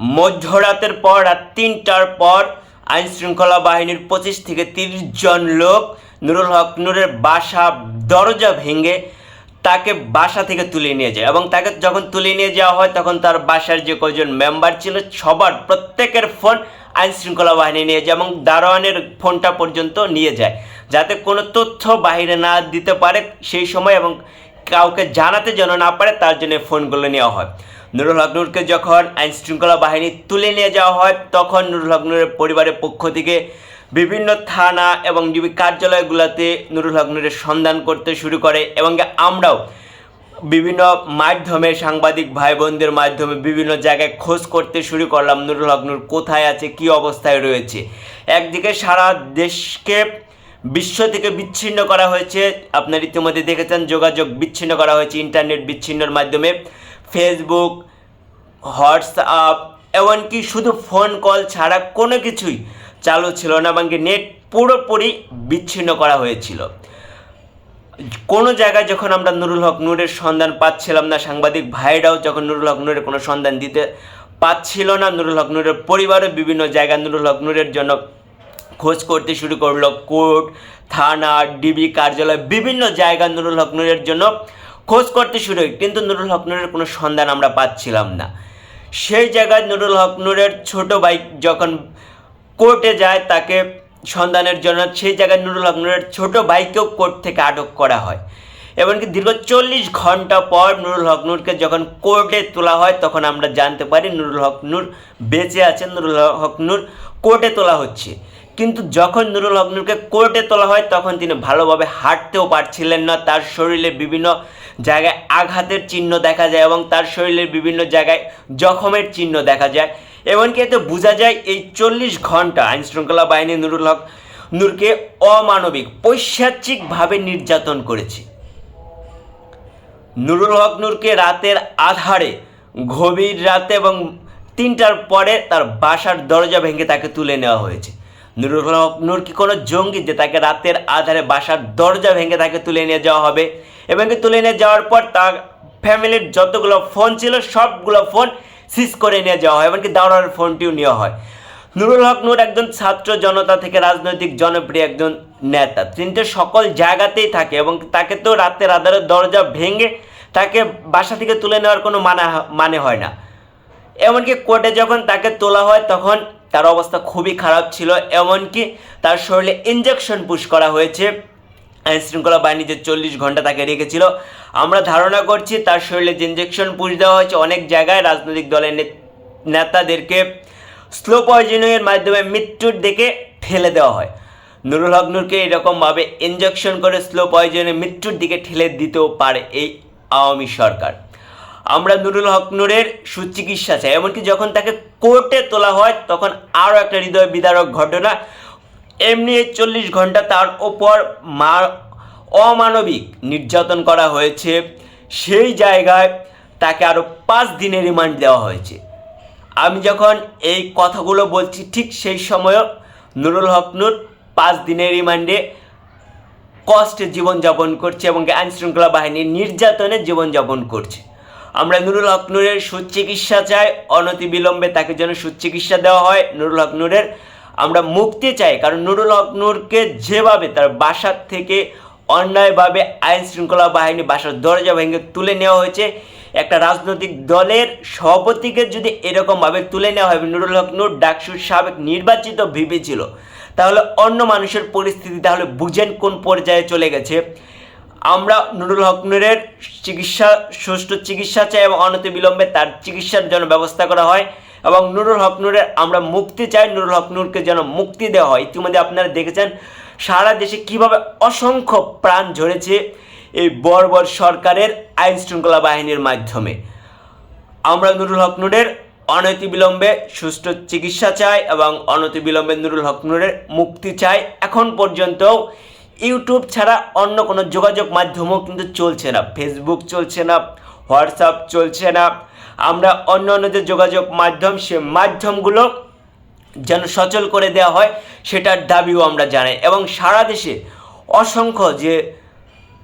মধ্যরাতের পর রাত তিনটার পর আইন শৃঙ্খলা বাহিনীর পঁচিশ থেকে তিরিশ জন লোক নুরুল হক নূরের বাসা দরজা ভেঙে তাকে বাসা থেকে তুলে নিয়ে যায় এবং তাকে যখন তুলে নিয়ে যাওয়া হয় তখন তার বাসার যে কজন মেম্বার ছিল সবার প্রত্যেকের ফোন আইন শৃঙ্খলা বাহিনী নিয়ে যায় এবং দারোয়ানের ফোনটা পর্যন্ত নিয়ে যায় যাতে কোনো তথ্য বাইরে না দিতে পারে সেই সময় এবং কাউকে জানাতে যেন না পারে তার জন্য ফোনগুলো নেওয়া হয়। নুরুল হক নূরকে যখন আইন শৃঙ্খলা বাহিনী তুলে নিয়ে যাওয়া হয়, তখন নুরুল হক নূরের পরিবারের পক্ষ থেকে বিভিন্ন থানা এবং ডিবি কার্যালয়গুলোতে নুরুল হক নূরের সন্ধান করতে শুরু করে এবং আমরাও বিভিন্ন মাধ্যমে, সাংবাদিক ভাই বোনদের মাধ্যমে বিভিন্ন জায়গায় খোঁজ করতে শুরু করলাম নুরুল হক নূর কোথায় আছে, কি অবস্থায় রয়েছে। একদিকে সারা দেশকে বিশ্ব থেকে বিচ্ছিন্ন করা হয়েছে। আপনার ইতিমধ্যে দেখেছেন, যোগাযোগ বিচ্ছিন্ন করা হয়েছে, ইন্টারনেট বিচ্ছিন্নর মাধ্যমে। ফেসবুক হোয়াটসঅ্যাপ এমনকি শুধু ফোন কল ছাড়া কোনো কিছুই চালু ছিল না এবং নেট পুরোপুরি বিচ্ছিন্ন করা হয়েছিল। কোনো জায়গায় যখন আমরা নুরুল হক নূরের সন্ধান পাচ্ছিলাম না, সাংবাদিক ভাইরাও যখন নুরুল হক নূরের কোনো সন্ধান দিতে পাচ্ছিল না, নুরুল হক নূরের পরিবারও বিভিন্ন জায়গায় নুরুল হক নূরের জন্য খোঁজ করতে শুরু করল। কোর্ট, থানা, ডিবি, কার্যালয়, বিভিন্ন জায়গায় নুরুল হক নূরের জন্য খোঁজ করতে শুরু কিন্তু নুরুল হক নূরের কোনো সন্ধান আমরা পাচ্ছিলাম না। সেই জায়গায় নুরুল হক নূরের ছোট ভাই যখন কোর্টে যায় তাকে সন্ধানের জন্য, সেই জায়গায় নুরুল হক নূরের ছোট ভাইকেও কোর্ট থেকে আটক করা হয়। এমনকি দীর্ঘ চল্লিশ ঘণ্টা পর নুরুল হক নূরকে যখন কোর্টে তোলা হয়, তখন আমরা জানতে পারি নুরুল হক নূর বেঁচে আছেন, নুরুল হক নূর কোর্টে তোলা হচ্ছে। কিন্তু যখন নুরুল হক নূরকে কোর্টে তোলা হয়, তখন তিনি ভালোভাবে হাঁটতেও পারছিলেন না। তার শরীরে বিভিন্ন জায়গায় আঘাতের চিহ্ন দেখা যায় এবং তার শরীরের বিভিন্ন জায়গায় জখমের চিহ্ন দেখা যায়। এমনকি এতে বোঝা যায়, এই চল্লিশ ঘণ্টা আইন শৃঙ্খলা বাহিনী নুরুল হক নূরকে অমানবিক, পৈশাচিকভাবে নির্যাতন করেছে। নুরুল হক নূরকে রাতের আধারে, গভীর রাতে এবং তিনটার পরে তার বাসার দরজা ভেঙে তাকে তুলে নেওয়া হয়েছে। নুরুল হক নূর কি কোনো জঙ্গি যে তাকে রাতের আধারে বাসার দরজা ভেঙে তাকে তুলে নিয়ে যাওয়া হবে? এবং তুলে নিয়ে যাওয়ার পর তার ফ্যামিলির যতগুলো ফোন ছিল, সবগুলো ফোন সিজ করে নিয়ে যাওয়া হয়। এমনকি দাওয়ার ফোনটিও নেওয়া হয়। নুরুল হক নূর একজন ছাত্র জনতা থেকে রাজনৈতিক জনপ্রিয় একজন নেতা। তিনি তো সকল জায়গাতেই থাকে এবং তাকে তো রাতের আধারে দরজা ভেঙে তাকে বাসা থেকে তুলে নেওয়ার কোনো মানে মানে হয় না। এমনকি কোর্টে যখন তাকে তোলা হয়, তখন তার অবস্থা খুবই খারাপ ছিল। এমনকি তার শরীরে ইঞ্জেকশন পুশ করা হয়েছে। আইন শৃঙ্খলা বাহিনী যে চল্লিশ ঘণ্টা তাকে রেখেছিল, আমরা ধারণা করছি তার শরীরে যে ইঞ্জেকশন পুশ দেওয়া হয়েছে, অনেক জায়গায় রাজনৈতিক দলের নেতাদেরকে স্লো পয়জনিংয়ের মাধ্যমে মৃত্যুর দিকে ঠেলে দেওয়া হয়। নুরুল হক নূরকে এরকমভাবে ইঞ্জেকশন করে স্লো পয়জনে মৃত্যুর দিকে ঠেলে দিতেও পারে এই আওয়ামী সরকার। আমরা নুরুল হক নূরের সুচিকিৎসা চাই। এমনকি যখন তাকে কোর্টে তোলা হয়, তখন আরও একটা হৃদয় বিদারক ঘটনা। এমনি চল্লিশ ঘণ্টা তার ওপর মা, অমানবিক নির্যাতন করা হয়েছে। সেই জায়গায় তাকে আরও পাঁচ দিনের রিমান্ড দেওয়া হয়েছে। আমি যখন এই কথাগুলো বলছি, ঠিক সেই সময়ও নুরুল হক নূর পাঁচ দিনের রিমান্ডে কষ্টে জীবনযাপন করছে এবং আইন শৃঙ্খলা বাহিনীর নির্যাতনে জীবনযাপন করছে। আমরা নুরুল হক নূরের সুচিকিৎসা চাই অনতিবিলম্বে তাকে যেন সুচিকিৎসা দেওয়া হয়, নুরুল হক নূরের আমরা মুক্তি চাই, কারণ নুরুল হক নূরকে যেভাবে তার বাসার থেকে অন্যায়ভাবে আইন শৃঙ্খলা বাহিনী বাসার দরজা ভেঙে তুলে নেওয়া হয়েছে, একটা রাজনৈতিক দলের সভাপতিকে যদি এরকমভাবে তুলে নেওয়া হয়, নুরুল হক নূর ডাকসুর সাবেক নির্বাচিত ভিপি ছিল, তাহলে অন্য মানুষের পরিস্থিতি তাহলে বুঝেন কোন পর্যায়ে চলে গেছে। আমরা নুরুল হক নূরের চিকিৎসা, সুষ্ঠু চিকিৎসা চাই এবং অনতি বিলম্বে তার চিকিৎসার জন্য ব্যবস্থা করা হয় এবং নুরুল হক নূরের, আমরা মুক্তি চাই, নুরুল হক নূরকে যেন মুক্তি দেওয়া হয়। ইতিমধ্যে আপনারা দেখেছেন সারা দেশে কীভাবে অসংখ্য প্রাণ ঝরেছে এই বর্বর সরকারের আইন শৃঙ্খলা বাহিনীর মাধ্যমে। আমরা নুরুল হক নূরের অনতিবিলম্বে সুষ্ঠু চিকিৎসা চাই এবং অনতিবিলম্বে নুরুল হক নূরের মুক্তি চাই। এখন পর্যন্তও ইউটিউব ছাড়া অন্য কোনো যোগাযোগ মাধ্যমও কিন্তু চলছে না। ফেসবুক চলছে না হোয়াটসঅ্যাপ চলছে না। আমরা অন্য অন্য যে যোগাযোগ মাধ্যম, সে মাধ্যমগুলো যেন সচল করে দেওয়া হয়, সেটার দাবিও আমরা জানাই। এবং সারা দেশে অসংখ্য যে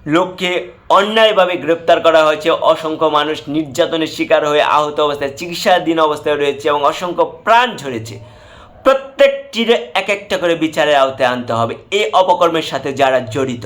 লোককে অন্যায়ভাবে গ্রেপ্তার করা হয়েছে, অসংখ্য মানুষ নির্যাতনের শিকার হয়ে আহত অবস্থায়, চিকিৎসাধীন অবস্থায় রয়েছে এবং অসংখ্য প্রাণ ঝরেছে। প্রত্যেকটির এক একটা করে বিচারের আওতায় আনতে হবে। এই অপকর্মের সাথে যারা জড়িত